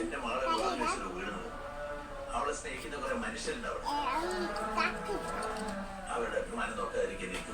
എന്റെ മകളെ വാഹനത്തിൽ വീണത് അവളെ സ്നേഹിക്കുന്ന കുറെ മനുഷ്യരുണ്ട് അവിടെ. അവരുടെ അഭിമാനം നോക്കാതിരിക്കാൻ എനിക്ക്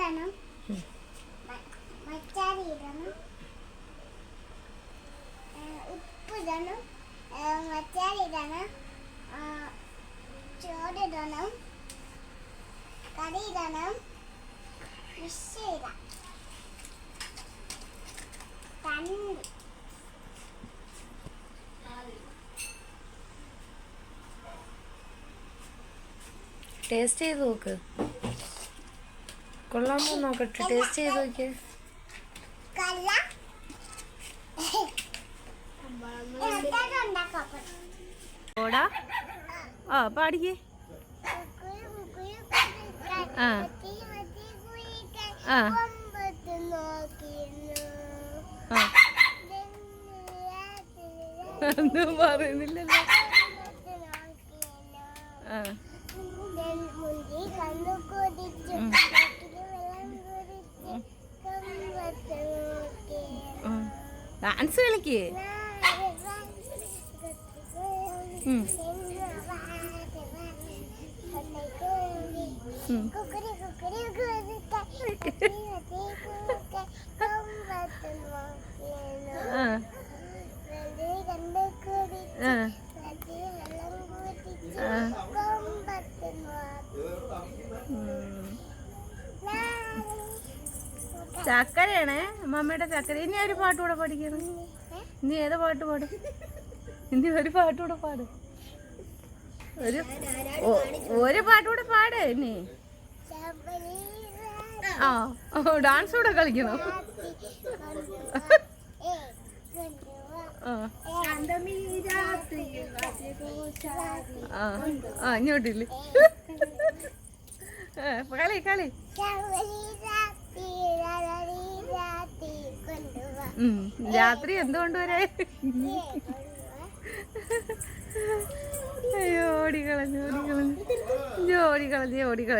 ഇടണം മച്ചാരി ഇടണം ഉപ്പ് ഇടണം മച്ചാരി ഇടണം ചോറ് ഇടണം കറി ഇടണം ഫിഷ് ഇടാം തണ്ട് ടേസ്റ്റ് ചെയ്ത് നോക്ക്. കൊള്ളാമോ നോക്കട്ടെ ടേസ്റ്റ് ചെയ്ത് നോക്കിയേ. ഓടാ. ആ പാടിക്കേ ആ. ആ. ഒന്നും പറയുന്നില്ലല്ലോ. ആ. ഡാൻസ് കളിക്ക്. നാല് ചക്കരയാണേ. അമ്മമ്മയുടെ ചക്കര. ഇനി ഒരു പാട്ട് കൂടെ പഠിക്കണം? ഇനി ഏത് പാട്ട് പാടും? ഇനി ഒരു പാട്ട് കൂടെ പാട്. ഒരു ഒരു പാട്ട് കൂടെ പാട് ഇനി. ആ ഡാൻസ് കൂടെ കളിക്കണം? ആ. ഇങ്ങോട്ടില്ലേ? കളി കളി. രാത്രി എന്തുകൊണ്ട് വരെ? അയ്യോ ഓടിക്കളഞ്ഞു ഓടിക്കളഞ്ഞു. ഓടിക്കളഞ്ഞു ഓടിക്കളഞ്ഞു.